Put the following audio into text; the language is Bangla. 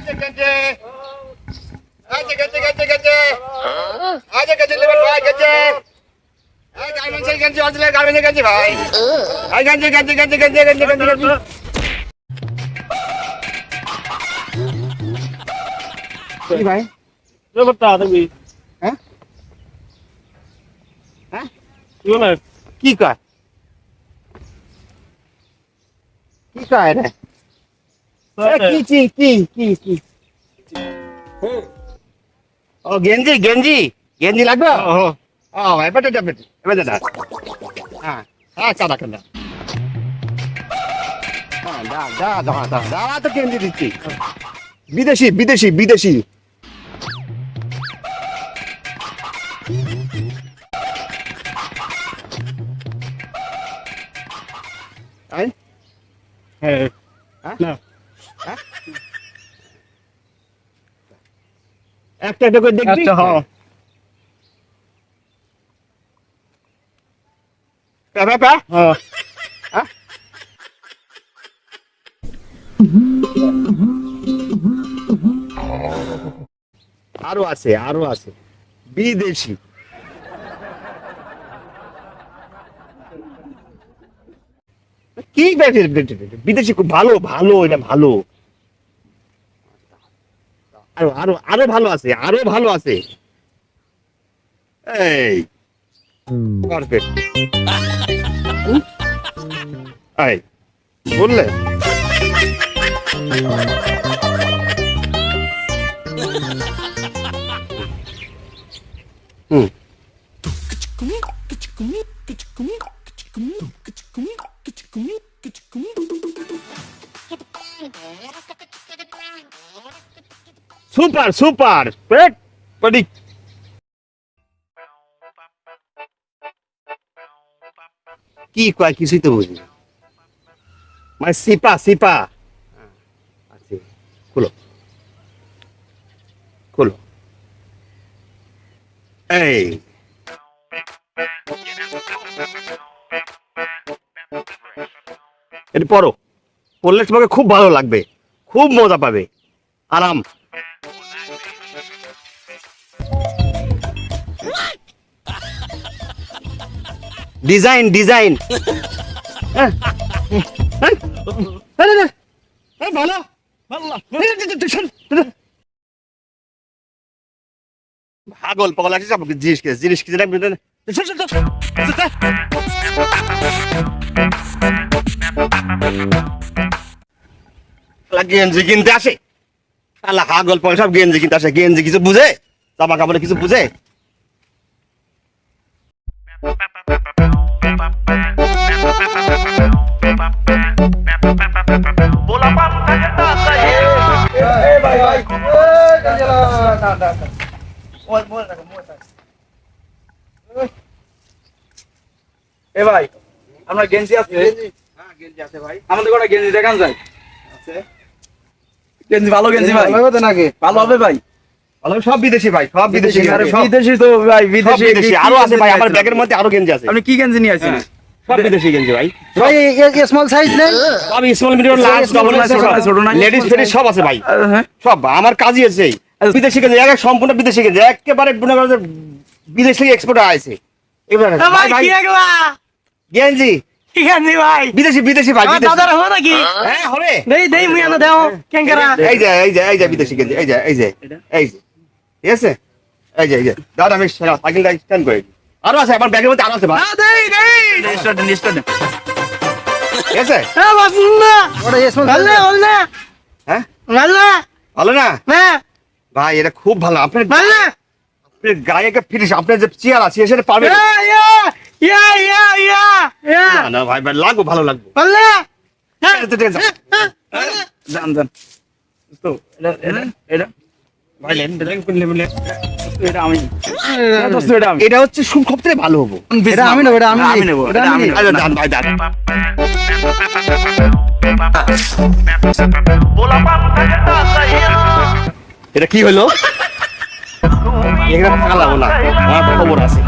আছে গেছে আছে গেছে গেছে গেছে আছে গেছে নেবেন ভাই গেছে এই গার্মেন্টসের গেছে আসলে গার্মেন্টসের গেছে ভাই এই গেছে গেছে গেছে গেছে গেছে গেছে গেছে কি ভাই ব্যাপারটা দেখবি হ্যাঁ হ্যাঁ কি বলে কি কয় কি কয় রে এ, কি কি কি কি কি? ও গেঞ্জি গেঞ্জি গেঞ্জি লাগবে? ও এবার যাবে এবার দাদা হ্যাঁ হ্যাঁ চাদা কেন হ্যাঁ তো গেঞ্জি দিচ্ছি। বিদেশি বিদেশি বিদেশি। হ্যাঁ হ্যাঁ? একটা একটা করে দেখবি? আচ্ছা হ্যাঁ হ্যাঁ আরও আছে আরও আছে। বিদেশি। বিদেশি খুব ভালো ভালো, এটা ভালো। আরও আরও আরও ভালো আছে, আরও ভালো আছে। এই এই, বললে? হুম। সুপার সুপার পেট পড়ি কি কয় কিছুই তো বুঝি। মানে সিপা সিপা। আছে। খুলো। খুলো। এই। এটা পড়ো। পড়লে তোমাকে খুব ভালো লাগবে। খুব মজা পাবে। আরাম। ডিজাইন ডিজাইন ভালো পাগল পাগল আমাকে জিনিস কি জিনিস কি গেঞ্জি কিনতে আসে? আল্লাহ হাগল পাগল সব গেঞ্জি কিনতে আসে। গেঞ্জি কিছু বুঝে? জামা কাপড়ে কিছু বুঝে? এ ভাই আমরা গেঞ্জি আছে? আমাদের কটা গেঞ্জি দেখান যায়। গেঞ্জি ভালো গেঞ্জি ভাই। নাকি? ভালো হবে ভাই। ভালো সব বিদেশি ভাই সব বিদেশি বিদেশি তো ভাই বিদেশি বিদেশি আরও আছে ভাই আমার ব্যাগের মধ্যে আরও গেঞ্জি আছে। আপনি কি গেঞ্জি নিয়ে আসছেন? সব বিদেশি গেঞ্জি ভাই। ভাই স্মল সাইজ নেই? সব স্মল মিডিয়াম লার্জ ছোট ছোট না, লেডিস ফেডিস সব আছে ভাই। সব আমার কাজই আছে। বিদেশি গেঞ্জি এক এক সম্পূর্ণ বিদেশি গেঞ্জি। একেবারে বিদেশ থেকে এক্সপোর্ট আছে। এবার ভাই গেঞ্জি। ঠিক ভাই? বিদেশি বিদেশি ভাই দাদার হবে নাকি? হ্যাঁ হবে। দেই দেই মুই আনা দেও কেঙ্কারা। এই যে এই যে এই যে বিদেশি গেঞ্জি এই যে এই যে এই যে। ঠিক আছে? এই যে এই যে। দাদা আমি সাইকেলটা স্ট্যান্ড করে দিই। আরও আছে আমার ব্যাগের মধ্যে আরও আছে ভাই। না ঠিক আছে? হ্যাঁ ওটা স্মল ভালো না ভালো না। হ্যাঁ? ভালো না। না? না। ভাই এটা খুব ভালো। আপনার ভালো না। আপনার গায়ে একটা ফিনিশ আপনার যে চেয়ার আছে সেটা ইয়া ইয়া না না ভাই ভাই লাগবো ভালো লাগবো। ভালো হ্যাঁ ঠিক আছে, ঠিক আছে। যান যান তো এটা এটা এটা। এটা আমি এটা দোস্ত এটা আমি। এটা হচ্ছে সব সবথেকে ভালো হব। এটা আমি নেব, এটা আমি আমি নেব এটা আমি এটা কি হলো? এটা খালা বলা আমার খবর আছে।